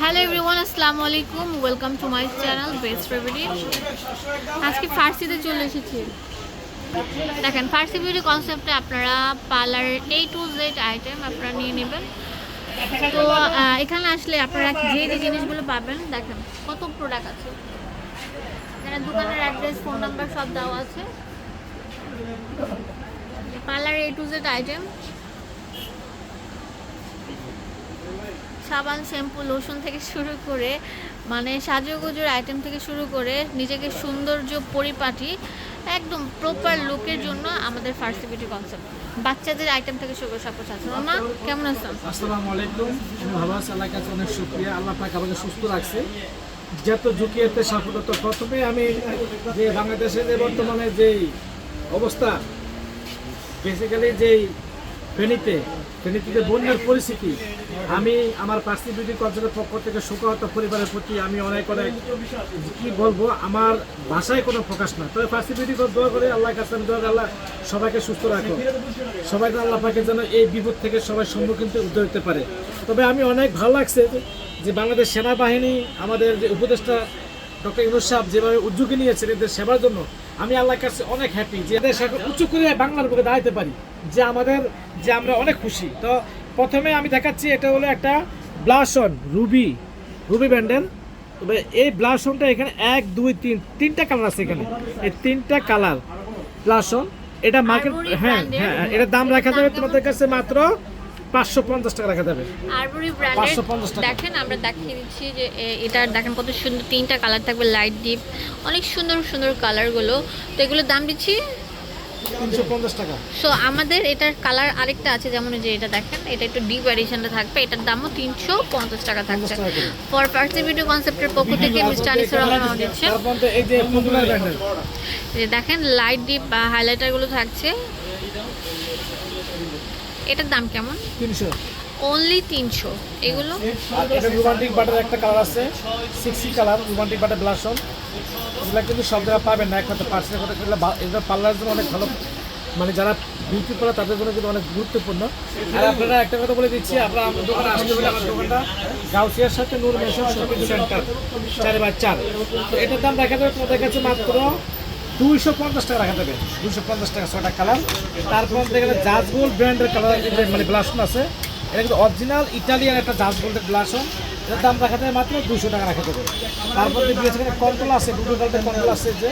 Hello everyone আসসালামু আলাইকুম। Welcome to my channel best রেভিডি আজকে ফার্সিতে চলে এসেছি। দেখেন ফার্সি বিউটি কনসেপ্টে আপনারা পার্লারের এ টু জেড আইটেম আপনারা নিয়ে নেবেন। তো এখানে আসলে আপনারা যে যে জিনিসগুলো পাবেন, দেখেন, কত প্রোডাক্ট আছে। এখানে দোকানের অ্যাড্রেস ফোন নাম্বার সব দেওয়া আছে। Parlour A to Z item সাবান, শ্যাম্পু, লোশন থেকে শুরু করে মানে সাজুগুজুর আইটেম থেকে শুরু করে নিজেকে সৌন্দর্য পরিপাটি, একদম প্রপার লুকের জন্য আমাদের ফার্সি বিউটি কনসেপ্ট বাচ্চাদের আইটেম থেকে শুরু সব কিছু আছে। না কেমন আছেন আসসালামু আলাইকুম। ভালো আছি আল্লাহর কাছে অনেক শুক্রিয়া। আল্লাহ পাক আমাকে সুস্থ রাখছে। যত ঝুঁকিয়েতে সাফল্য প্রথমে আমি যে বাংলাদেশে যে বর্তমানে যেই অবস্থা বেসিক্যালি যেই ফেনীতে ফেনীতে বন্যার পরিস্থিতি। আমি আমার পার্সি বিউটি কনসার্টের পক্ষ থেকে শোকাহত পরিবারের প্রতি আমি অনেক অনেক কি বলব, আমার ভাষায় কোনো প্রকাশ না। তবে পার্সি বিউটি দোয়া করে আল্লাহর কাছে আমি দোয়া আল্লাহ সবাইকে সুস্থ রাখো। সবাই যেন আল্লাহ পাকে যেন এই বিপদ থেকে সবাই সম্মুখীন উদ্ধার হতে পারে। তবে আমি অনেক ভালো লাগছে যে বাংলাদেশ সেনাবাহিনী আমাদের যে উপদেষ্টা ডক্টর ইউনুস সাহেব যেভাবে উদ্যোগী নিয়েছেন এদের সেবার জন্য আমি আল্লাহর কাছে অনেক হ্যাপি যে এদের সাথে উঁচু করে বাংলার বুকে দাঁড়াতে পারি যে আমাদের যে আমরা অনেক খুশি। তো প্রথমে আমি দেখাচ্ছি এটা হলো একটা ব্লাসন রুবি রুবি ব্যান্ডেল তবে এই ব্লাসনটা এখানে এক দুই তিন তিনটা কালার আছে এখানে। এই তিনটা কালার ব্লাসন। এটা মার্কেট হ্যাঁ হ্যাঁ এটার দাম রাখা যাবে তোমাদের কাছে মাত্র পাঁচশো পঞ্চাশ টাকা রাখা যাবে। আরবরি ব্র্যান্ডের দেখেন আমরা দেখিয়ে দিচ্ছি যে এ- এটার দেখেন কত সুন্দর তিনটা কালার থাকবে লাইট ডিপ অনেক সুন্দর সুন্দর কালারগুলো তো এগুলোর দাম দিচ্ছি টাকা। সো আমাদের এটার কালার আরেকটা আছে যেমন যে এটা দেখেন এটা একটু ডিপ এডিশনটা থাকবে এটার দামও তিনশো পঞ্চাশ টাকা থাকছে। 50 টাকা করে। ফর পার্সি ভিডিও কনসেপ্টের পক্ষ থেকে মিস্টার আনিসুর রহমান এই দেখেন লাইট ডিপ বা হাইলাইটারগুলো থাকছে। এটার দাম কেমন? তিনশো। অনলি তিনশো। এগুলো? রোমান্টিক বাটার একটা কালার আছে। সিক্সি কালার রোমান্টিক বাটার ব্লাসন এগুলো কিন্তু সব জায়গায় পাবেন না একমাত্র পার্সেল কথা এগুলো বা- এগুলো পার্লারের জন্য অনেক ভালো। মানে যারা বিউটি পার্লার তাদের জন্য কিন্তু অনেক গুরুত্বপূর্ণ। আর আপনারা একটা কথা বলে দিচ্ছি আপনারা আমার দোকানে আসতে হলে আমার দোকানটা গাউসিয়ার সাথে নূর মেশন শপিং সেন্টার চার বাই চার। তো এটার দাম দেখা যাবে তোমাদের কাছে মাত্র দুইশো পঞ্চাশ টাকা রাখা যাবে। দুইশো পঞ্চাশ টাকা ছটা কালার। তারপর দেখেন জাজগোল ব্র্যান্ডের কালার মানে ব্লাসন আছে। এটা কিন্তু অরিজিনাল ইটালিয়ান একটা জাজ গোল্ডের ব্লাসন। এটার দাম রাখা যায় মাত্র দুশো টাকা রাখা যাবে। তারপর যে কন্ট্রোল আছে, দুটো কন্ট্রোল আছে যে।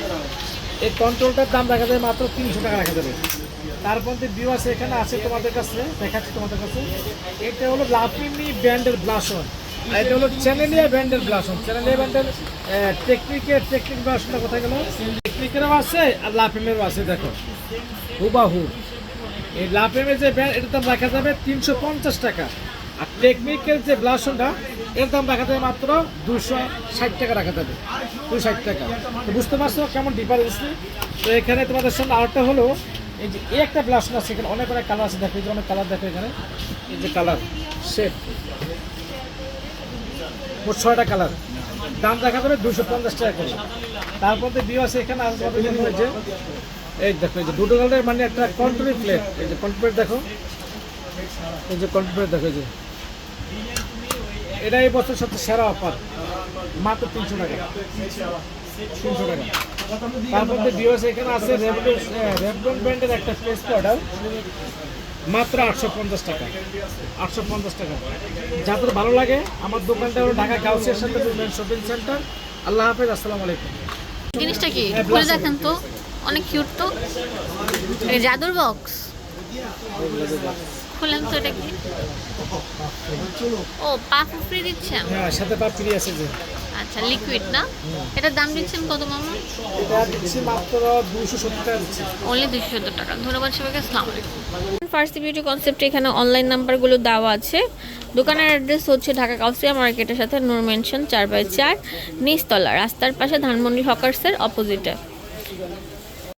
এই কন্ট্রোলটার দাম রাখা যায় মাত্র তিনশো টাকা রাখা যাবে। তারপর যে আছে, এখানে আছে তোমাদের কাছে, দেখাচ্ছি তোমাদের কাছে। এটা হলো লাফিমি ব্র্যান্ডের ব্লাসন। এটা হলো চ্যানেলিয়া ব্র্যান্ডের ব্লাসন। চ্যানেলিয়া ব্র্যান্ডের টেকনিকের, টেকনিক ব্লাসনটা কোথায় গেল? টেকনিকেরও আছে আর লাফিমেরও আছে দেখো। হুবাহু। এই লাফেমের যে ব্র্যান্ড এটার দাম রাখা যাবে তিনশো পঞ্চাশ টাকা। আর টেকনিকের যে ব্লাসনটা, এর দাম রাখা যাবে মাত্র দুশো ষাট টাকা রাখা যাবে। দুশো ষাট টাকা। তো বুঝতে পারছ কেমন ডিফারেন্স তো এখানে তোমাদের সামনে আরেকটা হলো, এই যে এই একটা ব্লাসন আছে, এখানে অনেক অনেক কালার আছে। দেখো, এই যে অনেক কালার দেখো এখানে। এই যে কালার শেপ মোট ছয়টা কালার দাম দেখা যাবে দুশো পঞ্চাশ টাকা করে। তারপর যে বিও এখানে আছে তোমাদের এই দেখো, এই যে দুটো কালারের মানে একটা কন্ট্রোল প্লেট এই যে কন্ট্রোল দেখো। এই যে কন্ট্রোল দেখো যে। এটা এই বছর সবচেয়ে সেরা অফার মাত্র তিনশো টাকা। তিনশো টাকা। তারপর যে বিও আছে, এখানে আছে রেভলন ব্র্যান্ডের একটা ফেস পাউডার মাত্র আটশো পঞ্চাশ টাকা। আটশো পঞ্চাশ টাকা। যাদের ভালো লাগে, আমার দোকানটা হলো ঢাকা গাউসিয়ার সাথে শপিং সেন্টার আল্লাহ হাফেজ, আসসালামু আলাইকুম। জিনিসটা কি? খুলে। দেখেন তো। অনেক কিউট তো। জাদুর বক্স খুলেন তো এটা কি ও, পা ফুফড়ি দিচ্ছে। হ্যাঁ সাথে পা ফ্রি আছে যে। আচ্ছা লিকুইড না? এটার দাম দিচ্ছেন কত মামা? এটা দিচ্ছি মাত্র দুশো সত্তর টাকা দিচ্ছি। অনলি দুশো সত্তর টাকা। ধন্যবাদ সবাইকে আসসালামু আলাইকুম। ফার্স্ট বিউটি কনসেপ্টে এখানে অনলাইন নাম্বারগুলো দেওয়া আছে। দোকানের অ্যাড্রেস হচ্ছে ঢাকা কাউসিয়া মার্কেটের সাথে নূর মেনশন চার বাই চার নিচতলা রাস্তার পাশে ধানমন্ডি হকার্সের অপোজিটে